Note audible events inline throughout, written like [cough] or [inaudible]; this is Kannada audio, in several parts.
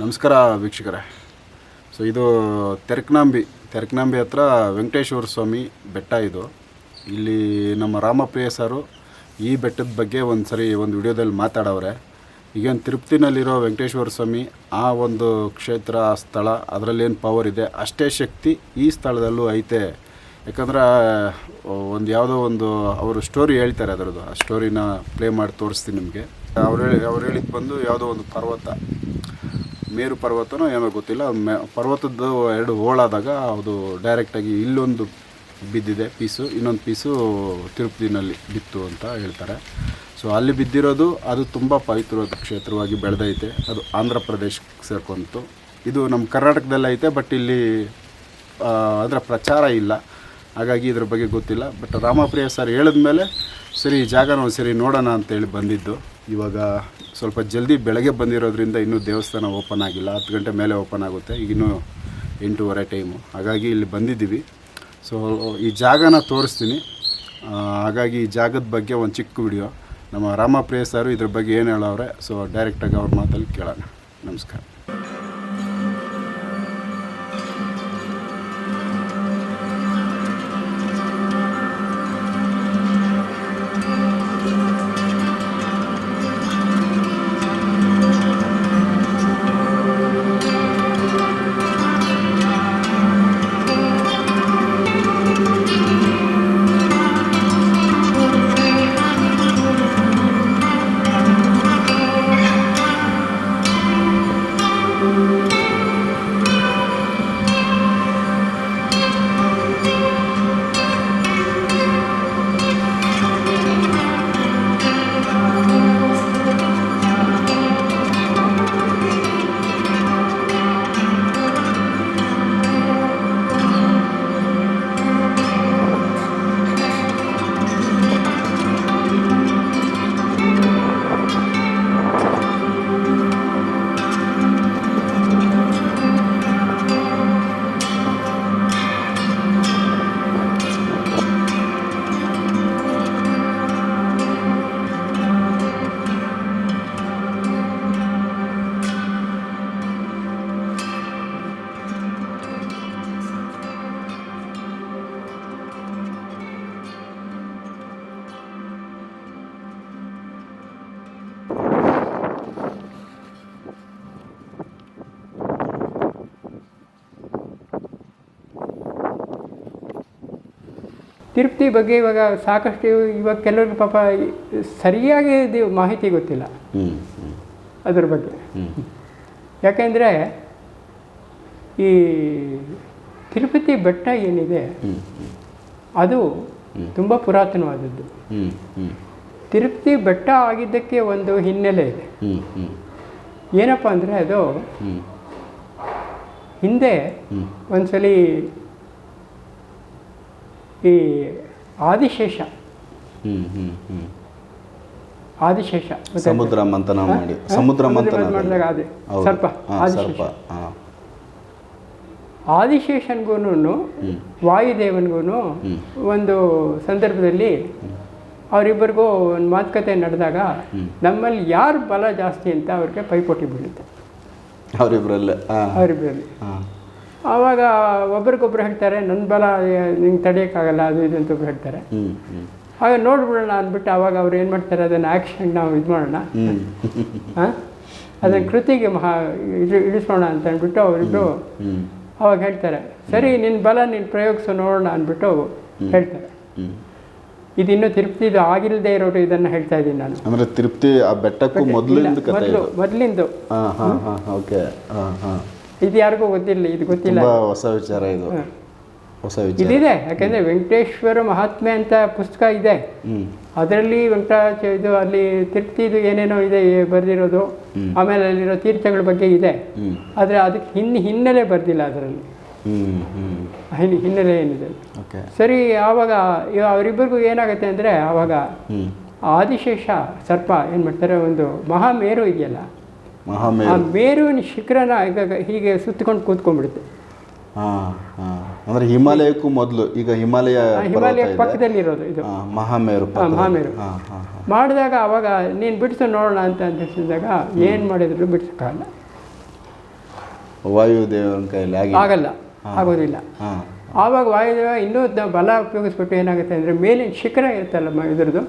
ನಮಸ್ಕಾರ ವೀಕ್ಷಕರೇ. ಸೊ ಇದು ತೆರಕನಾಂಬಿ ತೆರಕನಾಂಬಿ ಹತ್ರ ವೆಂಕಟೇಶ್ವರ ಸ್ವಾಮಿ ಬೆಟ್ಟ ಇದು. ಇಲ್ಲಿ ನಮ್ಮ ರಾಮಪ್ರಿಯ ಸರು ಈ ಬೆಟ್ಟದ ಬಗ್ಗೆ ಒಂದು ಸರಿ ಒಂದು ವಿಡಿಯೋದಲ್ಲಿ ಮಾತಾಡವ್ರೆ. ಈಗೇನು ತಿರುಪ್ತಿನಲ್ಲಿರೋ ವೆಂಕಟೇಶ್ವರ ಸ್ವಾಮಿ ಆ ಒಂದು ಕ್ಷೇತ್ರ, ಆ ಸ್ಥಳ ಅದರಲ್ಲೇನು ಪವರ್ ಇದೆ ಅಷ್ಟೇ ಶಕ್ತಿ ಈ ಸ್ಥಳದಲ್ಲೂ ಐತೆ. ಯಾಕಂದ್ರೆ ಒಂದು ಯಾವುದೋ ಒಂದು ಅವರು ಸ್ಟೋರಿ ಹೇಳ್ತಾರೆ ಅದರದ್ದು. ಆ ಸ್ಟೋರಿನ ಪ್ಲೇ ಮಾಡಿ ತೋರಿಸ್ತೀನಿ ನಿಮಗೆ. ಅವ್ರು ಹೇಳಿ, ಅವ್ರು ಹೇಳಿದ್ದು ಬಂದು ಯಾವುದೋ ಒಂದು ಪರ್ವತ. ಮೇರು ಪರ್ವತನೋ ಏನೋ ಗೊತ್ತಿಲ್ಲ. ಮೆ ಪರ್ವತದ್ದು ಎರಡು ಹೋಳಾದಾಗ ಅದು ಡೈರೆಕ್ಟಾಗಿ ಇಲ್ಲೊಂದು ಬಿದ್ದಿದೆ. ಪೀಸು, ಇನ್ನೊಂದು ಪೀಸು ತಿರುಪತಿನಲ್ಲಿ ಬಿತ್ತು ಅಂತ ಹೇಳ್ತಾರೆ. ಸೊ ಅಲ್ಲಿ ಬಿದ್ದಿರೋದು, ಅದು ತುಂಬ ಪವಿತ್ರವಾದ ಕ್ಷೇತ್ರವಾಗಿ ಬೆಳೆದೈತೆ. ಅದು ಆಂಧ್ರ ಪ್ರದೇಶಕ್ಕೆ ಸೇರ್ಕೊಂತು ಇದು ನಮ್ಮ ಕರ್ನಾಟಕದಲ್ಲೈತೆ ಬಟ್ ಇಲ್ಲಿ ಅದರ ಪ್ರಚಾರ ಇಲ್ಲ. ಹಾಗಾಗಿ ಇದ್ರ ಬಗ್ಗೆ ಗೊತ್ತಿಲ್ಲ. ಬಟ್ ರಾಮಪ್ರಿಯ ಸರ್ ಹೇಳಿದ್ಮೇಲೆ, ಸರಿ, ಜಾಗನ ಒಂದು ಸರಿ ನೋಡೋಣ ಅಂತೇಳಿ ಬಂದಿದ್ದು. ಇವಾಗ ಸ್ವಲ್ಪ ಜಲ್ದಿ ಬೆಳಗ್ಗೆ ಬಂದಿರೋದ್ರಿಂದ ಇನ್ನೂ ದೇವಸ್ಥಾನ ಓಪನ್ ಆಗಿಲ್ಲ. ಹತ್ತು ಗಂಟೆ ಮೇಲೆ ಓಪನ್ ಆಗುತ್ತೆ. ಈಗ ಇನ್ನೂ ಎಂಟೂವರೆ ಟೈಮು ಹಾಗಾಗಿ ಇಲ್ಲಿ ಬಂದಿದ್ದೀವಿ. ಸೊ ಈ ಜಾಗನ ತೋರಿಸ್ತೀನಿ. ಹಾಗಾಗಿ ಈ ಜಾಗದ ಬಗ್ಗೆ ಒಂದು ಚಿಕ್ಕ ವಿಡಿಯೋ ನಮ್ಮ ರಾಮಪ್ರಿಯ ಸಾರು ಇದ್ರ ಬಗ್ಗೆ ಏನು ಹೇಳೋರೆ ಸೊ ಡೈರೆಕ್ಟಾಗಿ ಅವ್ರ ಮಾತಲ್ಲಿ ಕೇಳೋಣ. ನಮಸ್ಕಾರ. ತಿರುಪತಿ ಬಗ್ಗೆ ಇವಾಗ ಸಾಕಷ್ಟು ಇವಾಗ ಕೆಲವ್ರಿಗೆ ಪಾಪ ಸರಿಯಾಗಿ ಇದು ಮಾಹಿತಿ ಗೊತ್ತಿಲ್ಲ. ಅದ್ರ ಬಗ್ಗೆ. ಯಾಕೆಂದರೆ ಈ ತಿರುಪತಿ ಬೆಟ್ಟ ಏನಿದೆ ಅದು ತುಂಬ ಪುರಾತನವಾದದ್ದು. ತಿರುಪತಿ ಬೆಟ್ಟ ಆಗಿದ್ದಕ್ಕೆ ಒಂದು ಹಿನ್ನೆಲೆ ಇದೆ. ಏನಪ್ಪ ಅಂದರೆ ಅದು ಹಿಂದೆ ಒಂದ್ಸಲಿ ಈ ಆದಿಶೇಷ. ಹ್ಮ್ ಹ್ಮ್ ಹ್ಞೂ ಆದಿಶೇಷ. ಸಮುದ್ರ ಮಂಥನ ಮಾಡಿ. ಸಮುದ್ರ ಮಂಥನ ಮಾಡಿದಾಗ ಅದೇ. ಸರ್ಪ. ಆದಿಶೇಷ. ಸರ್ಪ. ಹಾಂ. ಆದಿಶೇಷನ್ಗೂ ಹ್ಞೂ ಒಂದು ಸಂದರ್ಭದಲ್ಲಿ ಅವರಿಬ್ಬರಿಗೂ ಒಂದು ಮಾತುಕತೆ ನಡೆದಾಗ ನಮ್ಮಲ್ಲಿ ಯಾರು ಬಲ ಜಾಸ್ತಿ ಅಂತ ಅವ್ರಿಗೆ ಪೈಪೋಟಿ ಬೀಳುತ್ತೆ. ಅವರಿಬ್ಬರಲ್ಲೇ ಅವರಿಬ್ಬರಲ್ಲಿ ಹಾಂ. ಆವಾಗ ಒಬ್ರಿಗೊಬ್ರು ಹೇಳ್ತಾರೆ ನನ್ನ ಬಲ ನಿಂಗೆ ತಡೆಯೋಕ್ಕಾಗಲ್ಲ ಅದು ಇದು ಅಂತ ಒಬ್ರು ಹೇಳ್ತಾರೆ ಆಗ ನೋಡ್ಬಿಡೋಣ ಅಂದ್ಬಿಟ್ಟು ಅವಾಗ ಅವ್ರು ಏನು ಮಾಡ್ತಾರೆ ಅದನ್ನು ಆ್ಯಕ್ಷನ್ ನಾವು ಇದು ಮಾಡೋಣ. ಹಾಂ? ಅದನ್ನು ಕೃತಿಗೆ ಮಹಾ ಇಳಿ ಇಳಿಸೋಣ ಅಂತ ಅಂದ್ಬಿಟ್ಟು ಅವರಿಬ್ಬರು ಅವಾಗ ಹೇಳ್ತಾರೆ. ಸರಿ ನಿನ್ನ ಬಲ ನೀನು ಪ್ರಯೋಗಿಸು ನೋಡೋಣ ಅಂದ್ಬಿಟ್ಟು ಹೇಳ್ತಾರೆ. ಹ್ಞೂ ಇದಿನ್ನೂ ತಿರುಪತಿದು ಆಗಿಲ್ಲದೆ ಇರೋರು ಇದನ್ನು ಹೇಳ್ತಾ ಇದ್ದೀನಿ ನಾನು. ಅಂದರೆ ತಿರುಪ್ತಿ ಆ ಬೆಟ್ಟಕ್ಕೂ ಮೊದಲಿಂದ ಮೊದಲು ಇದು? ಮೊದಲಿಂದು. ಹಾಂ ಹಾಂ ಹಾಂ ಓಕೆ. ಹಾಂ ಹಾಂ. ಇದು ಯಾರಿಗೂ ಗೊತ್ತಿಲ್ಲ ಇದು ಗೊತ್ತಿಲ್ಲ. ಹೊಸ ವಿಚಾರ ಇದು. ಹೊಸ ವಿಚಾರ. ಇದಿದೆ ಯಾಕೆಂದರೆ ವೆಂಕಟೇಶ್ವರ ಮಹಾತ್ಮೆ ಅಂತ ಪುಸ್ತಕ ಇದೆ. ಅದರಲ್ಲಿ ವೆಂಕಟಾಚ ಇದು ಅಲ್ಲಿ ತಿರ್ತಿದು ಏನೇನೋ ಇದೆ ಬರೆದಿರೋದು. ಆಮೇಲೆ ಅಲ್ಲಿರೋ ತೀರ್ಥಗಳ ಬಗ್ಗೆ ಇದೆ. ಆದರೆ ಅದಕ್ಕೆ ಹಿನ್ ಹಿನ್ನೆಲೆ ಬರೆದಿಲ್ಲ ಅದರಲ್ಲಿ. ಹಿನ್ ಹಿನ್ನೆಲೆ ಏನಿದೆ. ಓಕೆ. ಸರಿ ಆವಾಗ ಅವರಿಬ್ಬರಿಗೂ ಏನಾಗುತ್ತೆ ಅಂದರೆ ಆವಾಗ ಆದಿಶೇಷ ಸರ್ಪ ಏನು ಮಾಡ್ತಾರೆ ಒಂದು ಮಹಾಮೇರು ಇದೆಯಲ್ಲ. ಆ ಮೇರುವಿನ ಶಿಖರನ ಈಗ ಹೀಗೆ ಸುತ್ತಿಕೊಂಡು ಕೂತ್ಕೊಂಡ್ಬಿಡುತ್ತೆ. ಅಂದ್ರೆ ಹಾಂ. ಅಂದರೆ ಹಿಮಾಲಯಕ್ಕೂ ಮೊದಲು ಈಗ ಹಿಮಾಲಯ ಹಿಮಾಲಯ ಪಕ್ಕದಲ್ಲಿ ಇರೋದು ಇದು. ಮಹಾಮೇರು ಮಹಾಮೇರು. ಮಾಡಿದಾಗ ಅವಾಗ ನೀನು ಬಿಡಿಸು ನೋಡೋಣ ಅಂತ ಅನ್ಸಿದಾಗ ಏನು ಮಾಡಿದ್ರು ಬಿಡಿಸೋಕ್ಕಾಗಲ್ಲ. ವಾಯುದೇವನ ಕೈಯಲ್ಲಿ ಆಗಿ ಆಗಲ್ಲ. ಆಗೋದಿಲ್ಲ. ಆವಾಗ ವಾಯುದೇವ ಇನ್ನೂ ಬಲ ಉಪಯೋಗಿಸ್ಬಿಟ್ಟು ಏನಾಗುತ್ತೆ ಅಂದರೆ ಮೇಲಿನ ಶಿಖರ ಇರುತ್ತಲ್ಲ ಇದ್ರದ್ದು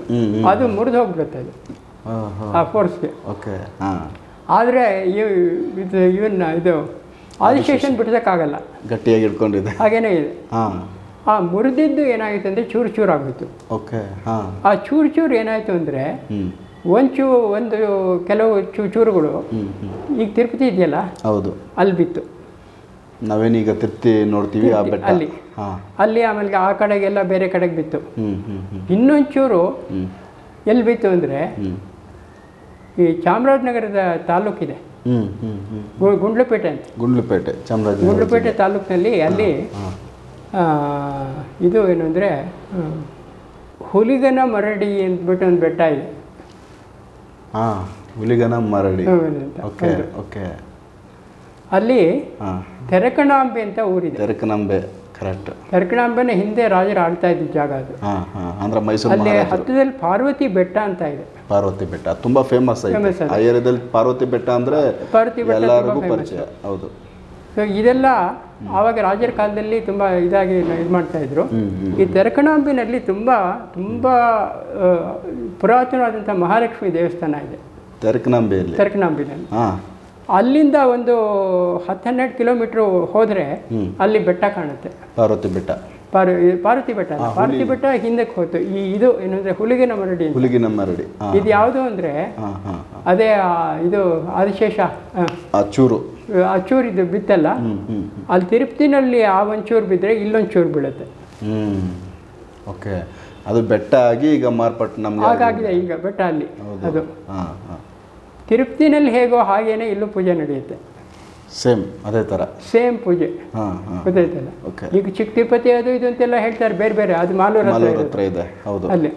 ಅದು ಮುರಿದು ಹೋಗ್ಬಿಡುತ್ತೆ ಅದು. ಆ ಫೋರ್ಸ್ಗೆ ಓಕೆ ಹಾಂ. ಆದರೆ ಇದು ಇವನ್ನ ಇದು ಆದಿಶೇಷನ್ ಬಿಡ್ಸೋಕ್ಕಾಗಲ್ಲ. ಗಟ್ಟಿಯಾಗಿ ಇಟ್ಕೊಂಡಿದೆ ಹಾಗೇನೇ ಇದೆ. ಹಾಂ. ಆ ಮುರಿದಿದ್ದು ಏನಾಯಿತು ಅಂದರೆ ಚೂರು ಚೂರು ಆಗೋಯ್ತು. ಓಕೆ ಹಾಂ. ಆ ಚೂರು ಚೂರು ಏನಾಯಿತು ಅಂದರೆ ಒಂಚು ಒಂದು ಕೆಲವು ಚೂ ಚೂರುಗಳು ಈಗ ತಿರುಪತಿ ಇದೆಯಲ್ಲ? ಹೌದು. ಅಲ್ಲಿ ಬಿತ್ತು. ನಾವೇನೀಗ ತಿರುಪತಿ ನೋಡ್ತೀವಿ ಆ ಬೆಟ್ಟ. ಅಲ್ಲಿ. ಹಾಂ. ಅಲ್ಲಿ ಆಮೇಲೆ ಆ ಕಡೆಗೆಲ್ಲ ಬೇರೆ ಕಡೆಗೆ ಬಿತ್ತು. ಇನ್ನೊಂದು ಹ್ಞೂ ಎಲ್ಲಿ ಬಿತ್ತು ಅಂದರೆ ಈ ಚಾಮರಾಜನಗರದ ತಾಲೂಕಿದೆ. ಗುಂಡ್ಲುಪೇಟೆ ಅಂತ. ಗುಂಡ್ಲುಪೇಟೆ ಚಾಮರಾಜನಗರ ಗುಂಡ್ಲುಪೇಟೆ ತಾಲೂಕಿನಲ್ಲಿ ಅಲ್ಲಿ ಇದು ಏನು ಅಂದರೆ ಹುಲಿಗನ ಮರಡಿ ಅಂದ್ಬಿಟ್ಟು ಒಂದು ಬೆಟ್ಟ ಇದೆ. ಹಾಂ ಹುಲಿಗನ ಮರಡಿ. Okay okay. ಅಲ್ಲಿ ತೆರಕಣಾಂಬೆ ಅಂತ ಊರಿದೆ. ತೆರಕನಂಬೆ. ಕರೆಕ್ಟ್ ಹಿಂದೆ ರಾಜರು ಆಳ್ತಾ ಇದ್ದ ಜಾಗ ಅದು. ಅಂದ್ರೆ ಮೈಸೂರು ಅಲ್ಲಿ ಹತ್ತಿರದಲ್ಲಿ ಪಾರ್ವತಿ ಬೆಟ್ಟ ಅಂತ ಇದೆ. ಪಾರ್ವತಿ ಬೆಟ್ಟ ತುಂಬಾ ಫೇಮಸ್. ಆ ಏರಿಯಾದಲ್ಲಿ ಪಾರ್ವತಿ ಬೆಟ್ಟ ಅಂದ್ರೆ ಪಾರ್ವತಿ ಬೆಟ್ಟ ಎಲ್ಲರಿಗೂ ಪರಿಚಯ ಹೌದು. ಸೊ ಇದೆಲ್ಲ ಆವಾಗ ರಾಜರ ಕಾಲದಲ್ಲಿ ತುಂಬಾ ಇದಾಗಿ ಇದು ಮಾಡ್ತಾ ಇದ್ರು. ಈ ತೆರಕಣಾಂಬಿನಲ್ಲಿ ತುಂಬಾ ತುಂಬಾ ಪುರಾತನವಾದಂತಹ ಪುರಾತನವಾದಂಥ ಮಹಾಲಕ್ಷ್ಮಿ ದೇವಸ್ಥಾನ ಇದೆ. ತೆರಕನಾಂಬಿಯಲ್ಲಿ. ತೆರಕಣಾಂಬಿನಲ್ಲಿ ಹಾಂ. ಅಲ್ಲಿಂದ ಒಂದು ಹತ್ತೆರಡು ಕಿಲೋಮೀಟರ್ ಹೋದರೆ ಅಲ್ಲಿ ಬೆಟ್ಟ ಕಾಣುತ್ತೆ. ಪಾರ್ವತಿ ಬೆಟ್ಟ. ಪಾರ್ ಪಾರ್ವತಿ ಬೆಟ್ಟ ಪಾರ್ವತಿ ಬೆಟ್ಟ ಹಿಂದಕ್ಕೆ ಹೋಯ್ತು. ಈ ಇದು ಏನಂದ್ರೆ ಹುಲಿಗಿನ ಮರಡಿ. ಹುಲಿಗಿನ ಮರಡಿ. ಇದು ಯಾವುದು ಅಂದರೆ ಅದೇ ಇದು ಆದಿಶೇಷ ಆ, ಆ ಚೂರು. ಅಚೂರು ಇದು ಬಿತ್ತಲ್ಲ? ಅಲ್ಲಿ ತಿರುಪ್ತಿನಲ್ಲಿ ಆ ಒಂಚೂರು ಬಿದ್ದರೆ ಇಲ್ಲೊಂಚೂರು ಬೀಳುತ್ತೆ. ಹ್ಞೂ ಓಕೆ. ಅದು ಬೆಟ್ಟ ಆಗಿ ಈಗ ಮಾರ್ಪಟ್ಟು ನಮ್ಗೆ ಹಾಗಾಗಿದೆ ಈಗ ಬೆಟ್ಟ ಅಲ್ಲಿ. ಅದು. ಹಾಂ ಹಾಂ ತಿರುಪ್ತಿನಲ್ಲಿ ಹೇಗೋ ಹಾಗೇನೆ ಇಲ್ಲೂ ಪೂಜೆ ನಡೆಯುತ್ತೆ. ಸೇಮ್ ಅದೇ ಥರ ಸೇಮ್ ಪೂಜೆ. ಗೊತ್ತಾಯ್ತಲ್ಲ? ಓಕೆ ಈಗ ಚಿಕ್ಕ ತಿರುಪತಿ ಅದು ಇದು ಅಂತೆಲ್ಲ ಹೇಳ್ತಾರೆ ಬೇರೆ ಬೇರೆ ಅದು ಮಾಲೂರು ಹತ್ರ ಇದೆ ಹೌದು. ಅಲ್ಲಿ.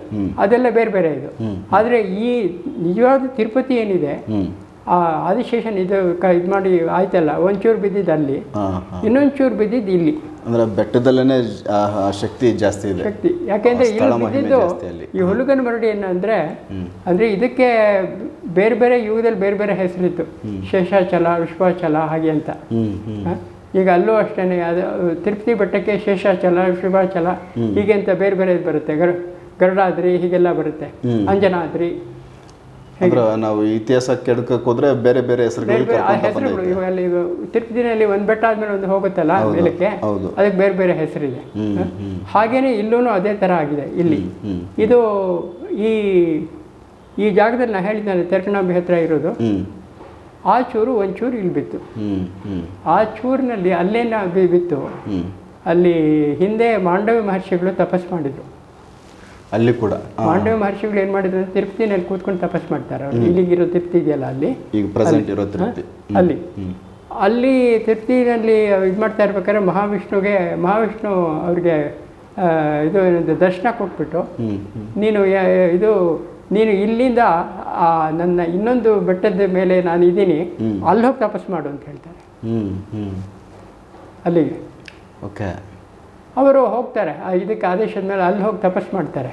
ಅದೆಲ್ಲ ಬೇರೆ ಬೇರೆ ಇದು. ಆದರೆ ಈ ನಿಜವಾದ ತಿರುಪತಿ ಏನಿದೆ? ಆ ಆದಿಶೇಷನ್ ಇದು ಕ ಇದು ಮಾಡಿ ಆಯ್ತಲ್ಲ ಒಂಚೂರು ಬಿದ್ದಿದ್ದು ಅಲ್ಲಿ. ಇನ್ನೊಂಚೂರು ಬಿದ್ದಿದ್ದು ಇಲ್ಲಿ. ಅಂದರೆ ಬೆಟ್ಟದಲ್ಲೇ ಶಕ್ತಿ ಜಾಸ್ತಿ ಇದೆ. ಶಕ್ತಿ. ಯಾಕೆಂದ್ರೆ ಇಲ್ಲಿ ಬಿದ್ದಿದ್ದು ಈ ಹುಲುಗನ ಮರಡಿ ಏನಂದ್ರೆ ಹ್ಮ್. ಅಂದ್ರೆ ಇದಕ್ಕೆ ಬೇರೆ ಬೇರೆ ಯುಗದಲ್ಲಿ ಬೇರೆ ಬೇರೆ ಹೆಸರಿತ್ತು. ಶೇಷಾಚಲ ವಿಶ್ವಾಚಲ ಹಾಗೆ ಅಂತ? ಈಗ ಅಲ್ಲೂ ಅಷ್ಟೇನೆ ಅದು ತಿರುಪತಿ ಬೆಟ್ಟಕ್ಕೆ ಶೇಷಾಚಲ ವಿಶ್ವಾಚಲ ಹೀಗೆ ಅಂತ ಬೇರೆ ಬೇರೆ ಬರುತ್ತೆ. ಗರ್ ಗರುಡಾದ್ರಿ ಹೀಗೆಲ್ಲ ಬರುತ್ತೆ. ಅಂಜನಾದ್ರಿ. ಅಂದ್ರೆ ನಾವು ಇತಿಹಾಸ ಕೆಡಕಕ್ಕೆ ಹೋದ್ರೆ ಬೇರೆ ಬೇರೆ ಹೆಸರುಗಳು ಆ ಹೆಸರುಗಳು ಇವಾಗ ತಿರುಪತಿನಲ್ಲಿ ಒಂದು ಬೆಟ್ಟ ಆದ್ಮೇಲೆ ಒಂದು ಹೋಗುತ್ತಲ್ಲ ಮೇಲಕ್ಕೆ? ಅದಕ್ಕೆ ಬೇರೆ ಬೇರೆ ಹೆಸರಿದೆ. ಹಾಗೇನೆ ಇಲ್ಲೂ ಅದೇ ತರ ಆಗಿದೆ ಇಲ್ಲಿ. ಇದು ಈ ಈ ಜಾಗದಲ್ಲಿ ನಾ ಹೇಳಿದ್ನಲ್ಲ ತೆರಕನಾಂಬಿ ಹತ್ರ ಇರೋದು? ಆ ಚೂರು ಒಂಚೂರು ಇಲ್ಲಿ ಬಿತ್ತು. ಆ ಚೂರಿನಲ್ಲಿ ಅಲ್ಲೇನ ಬಿ- ಬಿತ್ತು. ಅಲ್ಲಿ ಹಿಂದೆ ಮಾಂಡವಿ ಮಹರ್ಷಿಗಳು ತಪಸ್ ಮಾಡಿದ್ರು. ಅಲ್ಲಿ ಕೂಡ. ಪಾಂಡವ್ಯ ಮಾಂಡವಿ ಮಹರ್ಷಿಗಳು ಏನು ಮಾಡಿದ್ರು? ತಿರುಪ್ತಿನಲ್ಲಿ ಕೂತ್ಕೊಂಡು ತಪಸ್ ಮಾಡ್ತಾರೆ ಅವ್ರು. ಇಲ್ಲಿಗಿರೋ ತೃಪ್ತಿ ಇದೆಯಲ್ಲ ಅಲ್ಲಿ? ಈಗ ಪ್ರೆಸೆಂಟ್ ಇರೋ ತಿರುಪ್ತಿ. ಅಲ್ಲಿ. ಅಲ್ಲಿ ತಿರುಪ್ತಿನಲ್ಲಿ ಇದು ಮಾಡ್ತಾ ಇರ್ಬೇಕಾದ್ರೆ ಮಹಾವಿಷ್ಣುಗೆ ಮಹಾವಿಷ್ಣು ಅವ್ರಿಗೆ ಇದು ದರ್ಶನ ಕೊಟ್ಬಿಟ್ಟು ನೀನು ಇದು ನೀನು ಇಲ್ಲಿಂದ ಆ ನನ್ನ ಇನ್ನೊಂದು ಬೆಟ್ಟದ ಮೇಲೆ ನಾನು ಇದ್ದೀನಿ ಅಲ್ಲಿ ಹೋಗಿ ತಪಸ್ ಮಾಡು ಅಂತ ಹೇಳ್ತಾರೆ. ಅಲ್ಲಿಗೆ. ಓಕೆ. ಅವರು ಹೋಗ್ತಾರೆ. ಆ ಇದಕ್ಕೆ ಆದೇಶದ ಮೇಲೆ ಅಲ್ಲಿ ಹೋಗಿ ತಪಸ್ ಮಾಡ್ತಾರೆ.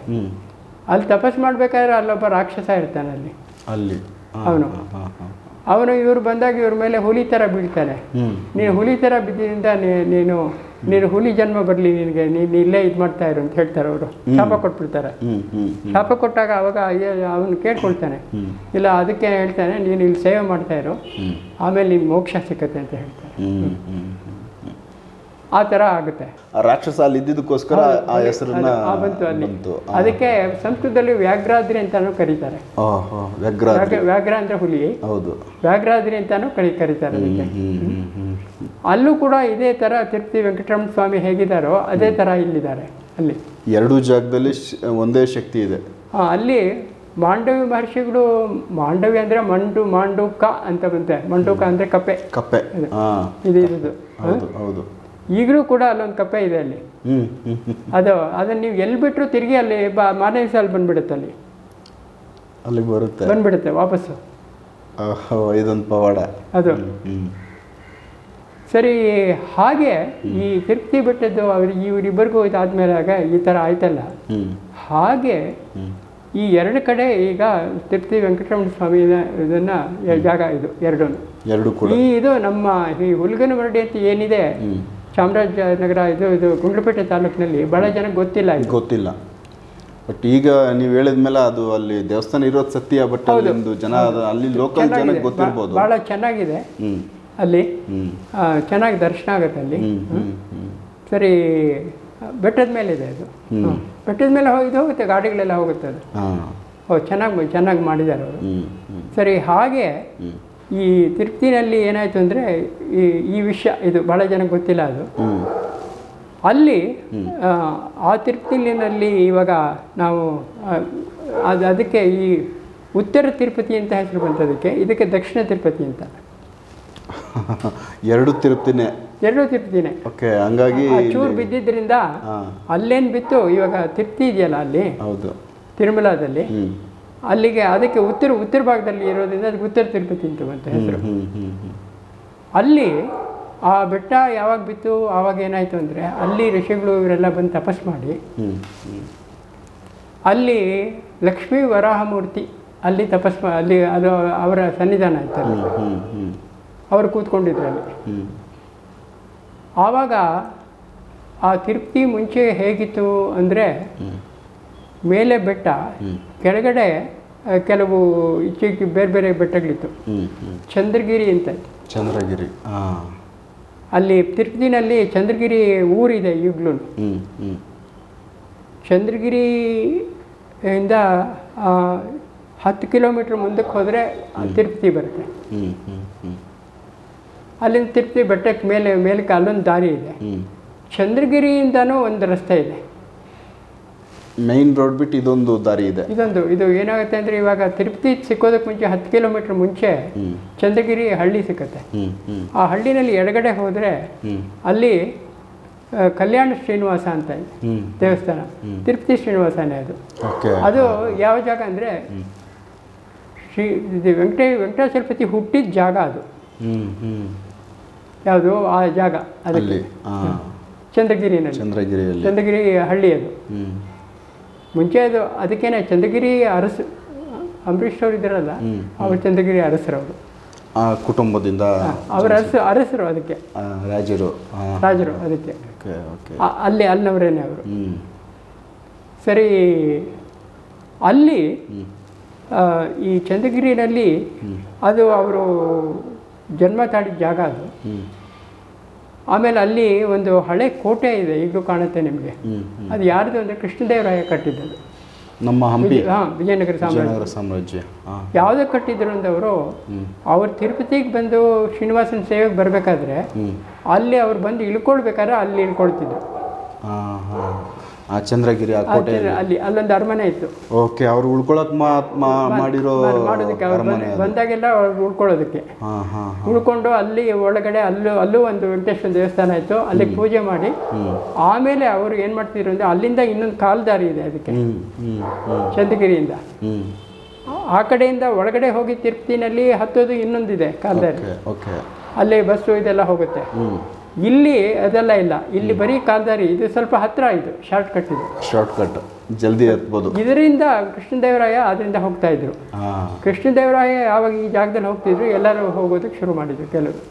ಅಲ್ಲಿ ತಪಸ್ ಮಾಡಬೇಕಾದ್ರೆ ಅಲ್ಲೊಬ್ಬ ರಾಕ್ಷಸ ಇರ್ತಾನೆ ಅಲ್ಲಿ. ಅಲ್ಲಿ. ಅವನು. ಅವನು ಇವ್ರು ಬಂದಾಗ ಇವ್ರ ಮೇಲೆ ಹುಲಿ ಥರ ಬೀಳ್ತಾನೆ. ನೀನು ಹುಲಿ ಥರ ಬಿದ್ದಿಂದ ನೀ- ನೀನು ನೀನು ಹುಲಿ ಜನ್ಮ ಬರಲಿ ನಿನಗೆ. ನೀನು ಇಲ್ಲೇ ಇದು ಮಾಡ್ತಾ ಇರು ಅಂತ ಹೇಳ್ತಾರೆ ಅವರು. ಶಾಪ ಕೊಟ್ಬಿಡ್ತಾರೆ. ಶಾಪ ಕೊಟ್ಟಾಗ ಅವಾಗ ಅವನು ಕೇಳ್ಕೊಳ್ತಾನೆ. ಇಲ್ಲ ಅದಕ್ಕೆ ಹೇಳ್ತಾನೆ ನೀನು ಇಲ್ಲಿ ಸೇವೆ ಮಾಡ್ತಾ ಇರು. ಆಮೇಲೆ ನಿಮ್ಗೆ ಮೋಕ್ಷ ಸಿಕ್ಕತ್ತೆ ಅಂತ ಹೇಳ್ತಾರೆ ಆ ತರ ಆಗುತ್ತೆ. ರಾಕ್ಷಸ ಅಲ್ಲಿ ಇದ್ದಿದ್ದಕ್ಕೋಸ್ಕರ ಆ ಹೆಸರನ್ನ ಬಂತು ಅಲ್ಲಿ. ಅದಕ್ಕೆ ಸಂಸ್ಕೃತದಲ್ಲಿ ವ್ಯಾಘ್ರಾದ್ರಿ ಅಂತಾನು ಕರೀತಾರೆ. ವ್ಯಾಘ್ರ ಅಂದ್ರೆ ಹುಲಿ. ಹೌದು. ವ್ಯಾಘ್ರಾದ್ರಿ ಅಂತಾನು ಕರಿ ಕರೀತಾರೆ ಅದಕ್ಕೆ. ಅಲ್ಲೂ ಕೂಡ ಇದೇ ತರ ತಿರುಪತಿ ವೆಂಕಟರಮಣ ಸ್ವಾಮಿ ಹೇಗಿದ್ದಾರೋ ಅದೇ ತರ ಇಲ್ಲಿದ್ದಾರೆ ಅಲ್ಲಿ. ಎರಡು ಜಾಗದಲ್ಲಿ ಒಂದೇ ಶಕ್ತಿ ಇದೆ. ಅಲ್ಲಿ ಮಾಂಡವಿ ಮಹರ್ಷಿಗಳು ಮಾಂಡವಿ ಅಂದ್ರೆ ಮಂಡು ಮಾಂಡುಕ ಅಂತ ಬಂತೆ. ಮಂಡುಕ ಅಂದ್ರೆ ಕಪ್ಪೆ. ಕಪ್ಪೆ. ಇದು ಇರೋದು. ಹೌದು ಹೌದು. ಈಗಲೂ ಕೂಡ ಅಲ್ಲೊಂದು ಕಪ್ಪೆ ಇದೆ ಅಲ್ಲಿ. ಅದು ಅದನ್ನು ನೀವು ಎಲ್ಲಿ ಬಿಟ್ಟರು ತಿರುಗಿ ಅಲ್ಲಿ ಬ ಮಾರನೇ ದಿವಸ ಅಲ್ಲಿ ಬಂದ್ಬಿಡುತ್ತೆ ಅಲ್ಲಿ. ಅಲ್ಲಿಗೆ ಬರುತ್ತೆ. ಬಂದ್ಬಿಡುತ್ತೆ ವಾಪಸ್ಸು. ಇದೊಂದು ಪವಾಡ. ಅದು. ಸರಿ ಹಾಗೆ ಈ ತಿರುಪ್ತಿ ಬೆಟ್ಟದ್ದು ಅವ್ರಿಗೆ ಇವರಿಬ್ಬರಿಗೂ ಇದಾದ್ಮೇಲೆ ಆಗ ಈ ಥರ ಆಯ್ತಲ್ಲ. ಹಾಗೆ ಈ ಎರಡು ಕಡೆ ಈಗ ತಿರುಪತಿ ವೆಂಕಟರಮಣ ಸ್ವಾಮಿನ ಇದನ್ನ ಜಾಗ ಇದು ಎರಡೂ ಎರಡು ಈ ಇದು ನಮ್ಮ ಈ ಹುಲ್ಗನಮರಡಿ ಅಂತ ಏನಿದೆ. ಚಾಮರಾಜನಗರ ಇದು ಇದು ಗುಂಡ್ಲುಪೇಟೆ ತಾಲೂಕಿನಲ್ಲಿ ಬಹಳ ಜನಕ್ಕೆ ಗೊತ್ತಿಲ್ಲ ಇದು ಗೊತ್ತಿಲ್ಲ. ಬಟ್ ಈಗ ನೀವು ಹೇಳಿದ್ಮೇಲೆ ಅದು ಅಲ್ಲಿ ದೇವಸ್ಥಾನ ಇರೋದು ಸತ್ಯ ಬಟ್ ಅಲ್ಲಿಂದು ಜನ ಅಲ್ಲಿ ಲೋಕಲ್ ಜನಕ್ಕೆ ಗೊತ್ತಿರ್ಬೋದು. ಬಹಳ ಚೆನ್ನಾಗಿದೆ. ಅಲ್ಲಿ. ಚೆನ್ನಾಗಿ ದರ್ಶನ ಆಗುತ್ತೆ ಅಲ್ಲಿ. ಸರಿ ಬೆಟ್ಟದ ಮೇಲೆ ಇದೆ ಅದು. ಬೆಟ್ಟದ ಮೇಲೆ ಹೋಗಿದ್ದು ಹೋಗುತ್ತೆ ಗಾಡಿಗಳೆಲ್ಲ ಹೋಗುತ್ತೆ ಅದು. ಹಾ. ಓ ಚೆನ್ನಾಗಿ ಚೆನ್ನಾಗಿ ಮಾಡಿದ್ದಾರೆ ಅವರು. ಸರಿ ಹಾಗೆ ಈ ತಿರುಪ್ತಿನಲ್ಲಿ ಏನಾಯಿತು ಅಂದರೆ ಈ ಈ ವಿಷಯ ಇದು ಭಾಳ ಜನಕ್ಕೆ ಗೊತ್ತಿಲ್ಲ ಅದು. ಅಲ್ಲಿ ಆ, ತಿರುಪತಿನಲ್ಲಿ ಇವಾಗ ನಾವು ಅದು ಅದಕ್ಕೆ ಈ ಉತ್ತರ ತಿರುಪತಿ ಅಂತ ಹೆಸರು ಬಂತದಕ್ಕೆ ಇದಕ್ಕೆ ದಕ್ಷಿಣ ತಿರುಪತಿ ಅಂತ. [laughs] ಎರಡು ತಿರುಪ್ತಿನೇ. ಎರಡು ತಿರುಪತಿನೇ. ಓಕೆ ಹಂಗಾಗಿ ಚೂರು ಬಿದ್ದಿದ್ದರಿಂದ ಅಲ್ಲೇನು ಬಿತ್ತು ಇವಾಗ ತಿರುಪ್ತಿ ಇದೆಯಲ್ಲ ಅಲ್ಲಿ? ಹೌದು. ತಿರುಮಲದಲ್ಲಿ? ಅಲ್ಲಿಗೆ ಅದಕ್ಕೆ ಉತ್ತರ ಉತ್ತರ ಭಾಗದಲ್ಲಿ ಇರೋದ್ರಿಂದ ಅದಕ್ಕೆ ಉತ್ತರ ತಿರುಪತಿ ಅಂತ ಹೆಸರು. ಅಲ್ಲಿ ಆ ಬೆಟ್ಟ ಯಾವಾಗ ಬಿತ್ತು ಆವಾಗ ಏನಾಯಿತು ಅಂದರೆ ಅಲ್ಲಿ ಋಷಿಗಳು ಇವರೆಲ್ಲ ಬಂದು ತಪಸ್ ಮಾಡಿ. ಅಲ್ಲಿ ಲಕ್ಷ್ಮೀ ವರಾಹಮೂರ್ತಿ ಅಲ್ಲಿ ತಪಸ್ ಅಲ್ಲಿ ಅದು ಅವರ ಸನ್ನಿಧಾನ ಆಯ್ತು ಅವರು ಕೂತ್ಕೊಂಡಿದ್ರು ಅಲ್ಲಿ. ಆವಾಗ ಆ ತಿರುಪ್ತಿ ಮುಂಚೆ ಹೇಗಿತ್ತು ಅಂದರೆ ಮೇಲೆ ಬೆಟ್ಟ ಕೆಳಗಡೆ ಕೆಲವು ಇಚ್ಚಿಗೆ ಬೇರೆ ಬೇರೆ ಬೆಟ್ಟಗಳಿತ್ತು. ಚಂದ್ರಗಿರಿ ಅಂತ ಚಂದ್ರಗಿರಿ ಅಲ್ಲಿ ತಿರುಪತಿನಲ್ಲಿ ಚಂದ್ರಗಿರಿ ಊರಿದೆ ಈಗಲೂ. ಚಂದ್ರಗಿರಿ ಇಂದ ಹತ್ತು ಕಿಲೋಮೀಟ್ರ್ ಮುಂದಕ್ಕೆ ಹೋದರೆ ತಿರುಪತಿ ಬರುತ್ತೆ. ಅಲ್ಲಿಂದ ತಿರುಪತಿ ಬೆಟ್ಟಕ್ಕೆ ಮೇಲೆ ಮೇಲಕ್ಕೆ ಅಲ್ಲೊಂದು ದಾರಿ ಇದೆ. ಚಂದ್ರಗಿರಿಯಿಂದನೂ ಒಂದು ರಸ್ತೆ ಇದೆ. ಮೈನ್ ರೋಡ್ ಬಿಟ್ಟು ಇದೊಂದು ದಾರಿ ಇದೆ. ಇದೊಂದು ಇದು ಏನಾಗುತ್ತೆ ಅಂದರೆ ಇವಾಗ ತಿರುಪತಿ ಸಿಕ್ಕೋದಕ್ಕೆ ಮುಂಚೆ ಹತ್ತು ಕಿಲೋಮೀಟ್ರ್ ಮುಂಚೆ ಚಂದ್ರಗಿರಿ ಹಳ್ಳಿ ಸಿಕ್ಕತ್ತೆ. ಆ ಹಳ್ಳಿನಲ್ಲಿ ಎಡಗಡೆ ಹೋದರೆ ಅಲ್ಲಿ ಕಲ್ಯಾಣ ಶ್ರೀನಿವಾಸ ಅಂತ ಇದೆ. ದೇವಸ್ಥಾನ. ತಿರುಪತಿ ಶ್ರೀನಿವಾಸನೇ ಅದು. ಅದು ಯಾವ ಜಾಗ ಅಂದರೆ ಶ್ರೀ ವೆಂಕಟೇ ವೆಂಕಟಾಚಲಪತಿ ಹುಟ್ಟಿದ ಜಾಗ ಅದು. ಯಾವುದು? ಆ ಜಾಗ. ಅದಕ್ಕೆ ಚಂದ್ರಗಿರಿ ಚಂದ್ರಗಿರಿನಲ್ಲಿ. ಚಂದ್ರಗಿರಿ ಹಳ್ಳಿ ಅದು. ಮುಂಚೆ ಅದು ಅದಕ್ಕೇನೆ ಚಂದ್ರಗಿರಿ ಅರಸು ಅಂಬರೀಷ್ ಅವರು ಇದ್ದಾರಲ್ಲ ಅವ್ರು ಚಂದ್ರಗಿರಿ ಅರಸರವರು ಅವರು. ಆ ಕುಟುಂಬದಿಂದ ಅವರ ಅರಸು ಅರಸರು ಅದಕ್ಕೆ. ರಾಜರು ರಾಜರು ಅದಕ್ಕೆ. ಅಲ್ಲಿ ಅಲ್ಲಿನವರೇನೆ ಅವರು. ಸರಿ ಅಲ್ಲಿ ಈ ಚಂದ್ರಗಿರಿನಲ್ಲಿ ಅದು ಅವರು ಜನ್ಮ ತಾಳಿದ ಜಾಗ ಅದು. ಆಮೇಲೆ ಅಲ್ಲಿ ಒಂದು ಹಳೆ ಕೋಟೆ ಇದೆ ಈಗಲೂ ಕಾಣುತ್ತೆ ನಿಮಗೆ. ಅದು ಯಾರ್ದು ಅಂದರೆ ಕೃಷ್ಣದೇವರಾಯ ಕಟ್ಟಿದ್ದದು ನಮ್ಮ ಹಂಪಿ. ಹಾಂ ವಿಜಯನಗರ ಸಾಮ್ರಾಜ್ಯ. ಸಾಮ್ರಾಜ್ಯ. ಯಾವುದೇ ಕಟ್ಟಿದ್ರು ಅಂದವರು ಅವರು ಅವ್ರು ತಿರುಪತಿಗೆ ಬಂದು ಶ್ರೀನಿವಾಸನ ಸೇವೆಗೆ ಬರಬೇಕಾದ್ರೆ ಅಲ್ಲಿ ಅವ್ರು ಬಂದು ಇಳ್ಕೊಳ್ಬೇಕಾದ್ರೆ ಅಲ್ಲಿ ಇಳ್ಕೊಳ್ತಿದ್ರು. ಚಂದ್ರಗಿರಿ ಆ ಕೋಟೆ ಅಲ್ಲಿ- ಅಲ್ಲಿ ಅಲ್ಲೊಂದು ಅರಮನೆ ಇತ್ತು. ಓಕೆ ಅವ್ರು ಉಳ್ಕೊಳಕ್ ಮಾಡಿರೋ ಮಾಡೋದಕ್ಕೆ ಅವ್ರು ಬಂದಾಗೆಲ್ಲ ಅವ್ರು ಉಳ್ಕೊಳ್ಳೋದಕ್ಕೆ. ಉಳ್ಕೊಂಡು ಅಲ್ಲಿ ಒಳಗಡೆ ಅಲ್ಲೂ ಅಲ್ಲೂ ಒಂದು ವೆಂಕಟೇಶ್ವರ ದೇವಸ್ಥಾನ ಇತ್ತು. ಅಲ್ಲಿ ಪೂಜೆ ಮಾಡಿ. ಆಮೇಲೆ ಅವರು ಏನು ಮಾಡ್ತಿದ್ರು ಅಂದರೆ ಅಲ್ಲಿಂದ ಇನ್ನೊಂದು ಕಾಲ್ದಾರಿ ಇದೆ ಅದಕ್ಕೆ. ಚಂದ್ರಗಿರಿಯಿಂದ. ಆ ಕಡೆಯಿಂದ ಒಳಗಡೆ ಹೋಗಿ ತಿರುಪ್ತಿನಲ್ಲಿ ಹತ್ತೋದು ಇನ್ನೊಂದಿದೆ ಕಾಲ್ದಾರಿ. ಅಲ್ಲಿ ಬಸ್ಸು ಇದೆಲ್ಲ ಹೋಗುತ್ತೆ. ಇಲ್ಲಿ ಅದೆಲ್ಲ ಇಲ್ಲ. ಇಲ್ಲಿ ಬರೀ ಕಾಲ್ದಾರಿ ಇದು ಸ್ವಲ್ಪ ಹತ್ರ ಇದು ಶಾರ್ಟ್ ಕಟ್ ಇದು. ಶಾರ್ಟ್ ಕಟ್ ಜಲ್ದಿ ಹತ್ಬೋದು ಇದರಿಂದ ಕೃಷ್ಣದೇವರಾಯ ಅದರಿಂದ ಹೋಗ್ತಾ ಇದ್ರು. ಕೃಷ್ಣದೇವರಾಯ ಯಾವಾಗ ಈ ಜಾಗದಲ್ಲಿ ಹೋಗ್ತಿದ್ರು ಎಲ್ಲರೂ ಹೋಗೋದಕ್ಕೆ ಶುರು ಮಾಡಿದ್ರು ಕೆಲವರು.